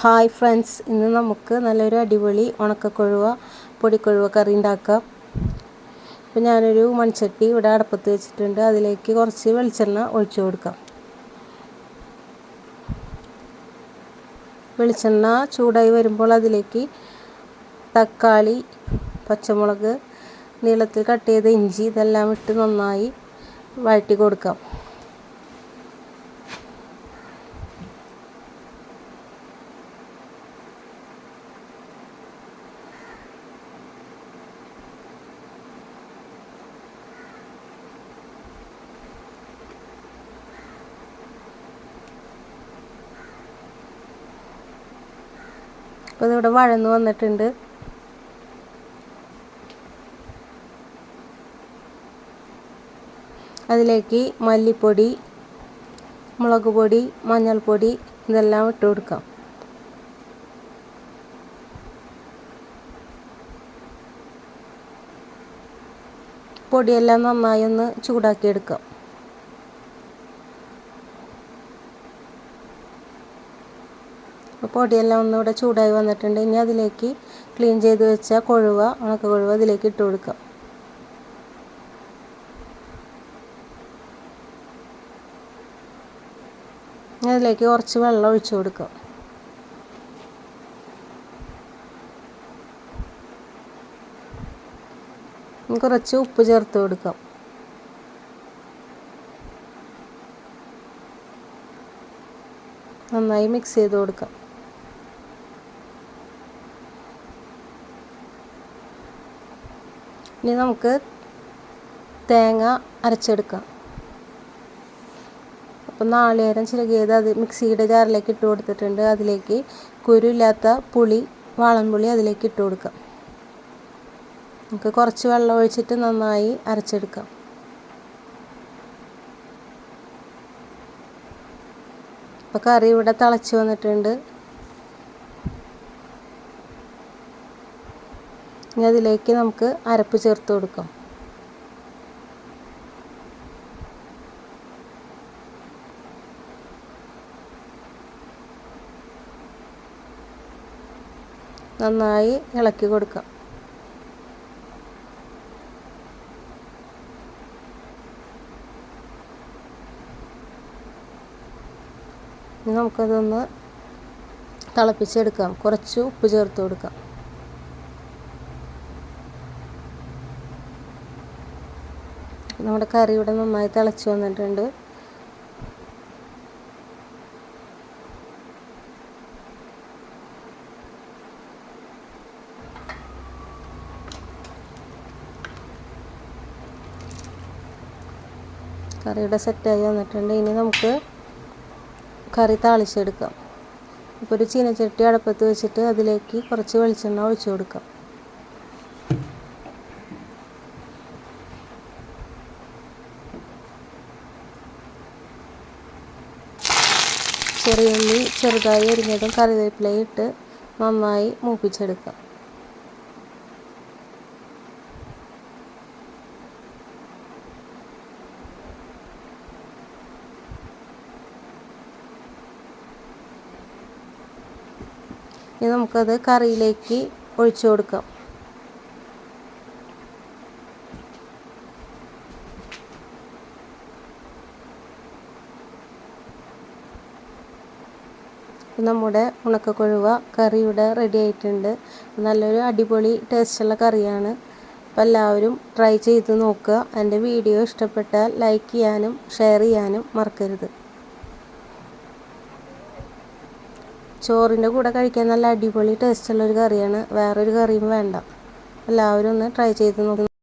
Hi friends ഇന്ന് നമുക്ക് നല്ലൊരു അടിപൊളി ഉണക്കക്കൊഴുവ പൊടിക്കൊഴുവ കറി ഉണ്ടാക്കാം. ഇപ്പം ഞാനൊരു മൺചട്ടി ഇവിടെ അടപ്പത്ത് വെച്ചിട്ടുണ്ട്. അതിലേക്ക് കുറച്ച് വെളിച്ചെണ്ണ ഒഴിച്ചു കൊടുക്കാം. വെളിച്ചെണ്ണ ചൂടായി വരുമ്പോൾ അതിലേക്ക് തക്കാളി പച്ചമുളക് നീളത്തിൽ കട്ട് ചെയ്ത ഇഞ്ചി ഇതെല്ലാം ഇട്ട് നന്നായി വഴറ്റി കൊടുക്കാം. അപ്പോൾ ഇവിടെ വഴന്ന് വന്നിട്ടുണ്ട്. അതിലേക്ക് മല്ലിപ്പൊടി മുളക് പൊടി മഞ്ഞൾപ്പൊടി ഇതെല്ലാം ഇട്ട് കൊടുക്കാം. പൊടിയെല്ലാം നന്നായി ഒന്ന് ചൂടാക്കി എടുക്കാം പൊടിയെല്ലാം ഒന്നുകൂടെ ചൂടായി വന്നിട്ടുണ്ട്. ഇനി അതിലേക്ക് ക്ലീൻ ചെയ്ത് വെച്ച കൊഴുവ ഉണക്ക കൊഴുവ അതിലേക്ക് ഇട്ട് കൊടുക്കാം. അതിലേക്ക് കുറച്ച് വെള്ളം ഒഴിച്ചു കൊടുക്കാം. കുറച്ച് ഉപ്പ് ചേർത്ത് കൊടുക്കാം. നന്നായി മിക്സ് ചെയ്ത് കൊടുക്കാം. ഇനി നമുക്ക് തേങ്ങ അരച്ചെടുക്കാം. അപ്പം നാളികേരം ചിരകിയത് അത് മിക്സിയുടെ ജാറിലേക്ക് ഇട്ട് കൊടുത്തിട്ടുണ്ട്. അതിലേക്ക് കുരുവില്ലാത്ത പുളി വാളൻപുളി അതിലേക്ക് ഇട്ട് കൊടുക്കാം. നമുക്ക് കുറച്ച് വെള്ളം ഒഴിച്ചിട്ട് നന്നായി അരച്ചെടുക്കാം. അപ്പോൾ കറി ഇവിടെ തിളച്ച് വന്നിട്ടുണ്ട്. ഇനി അതിലേക്ക് നമുക്ക് അരപ്പ് ചേർത്ത് കൊടുക്കാം. നന്നായി ഇളക്കി കൊടുക്കാം. നമുക്കതൊന്ന് തിളപ്പിച്ചെടുക്കാം. കുറച്ച് ഉപ്പ് ചേർത്ത് കൊടുക്കാം. നമ്മുടെ കറി ഇവിടെ നന്നായി തിളച്ച് വന്നിട്ടുണ്ട്. കറിയുടെ സെറ്റായി വന്നിട്ടുണ്ട്. ഇനി നമുക്ക് കറി താളിച്ചെടുക്കാം. ഇപ്പോൾ ഒരു ചീനച്ചട്ടി അടുപ്പത്ത് വെച്ചിട്ട് അതിലേക്ക് കുറച്ച് വെളിച്ചെണ്ണ ഒഴിച്ചു കൊടുക്കാം. ചെറിയ ഉള്ളി ചെറുതായി അരിഞ്ഞതും കറിവേപ്പിലയും ഇട്ട് നന്നായി മൂപ്പിച്ചെടുക്കാം. ഇനി നമുക്കത് കറിയിലേക്ക് ഒഴിച്ചു കൊടുക്കാം. നമ്മുടെ ഉണക്കക്കൊഴുവ കറി ഇവിടെ റെഡി ആയിട്ടുണ്ട്. നല്ലൊരു അടിപൊളി ടേസ്റ്റുള്ള കറിയാണ്. അപ്പോൾ എല്ലാവരും ട്രൈ ചെയ്ത് നോക്കുക. എന്റെ വീഡിയോ ഇഷ്ടപ്പെട്ടാൽ ലൈക്ക് ചെയ്യാനും ഷെയർ ചെയ്യാനും മറക്കരുത്. ചോറിന്റെ കൂടെ കഴിക്കാൻ നല്ല അടിപൊളി ടേസ്റ്റുള്ളൊരു കറിയാണ്. വേറൊരു കറിയും വേണ്ട. എല്ലാവരും ഒന്ന് ട്രൈ ചെയ്ത് നോക്കി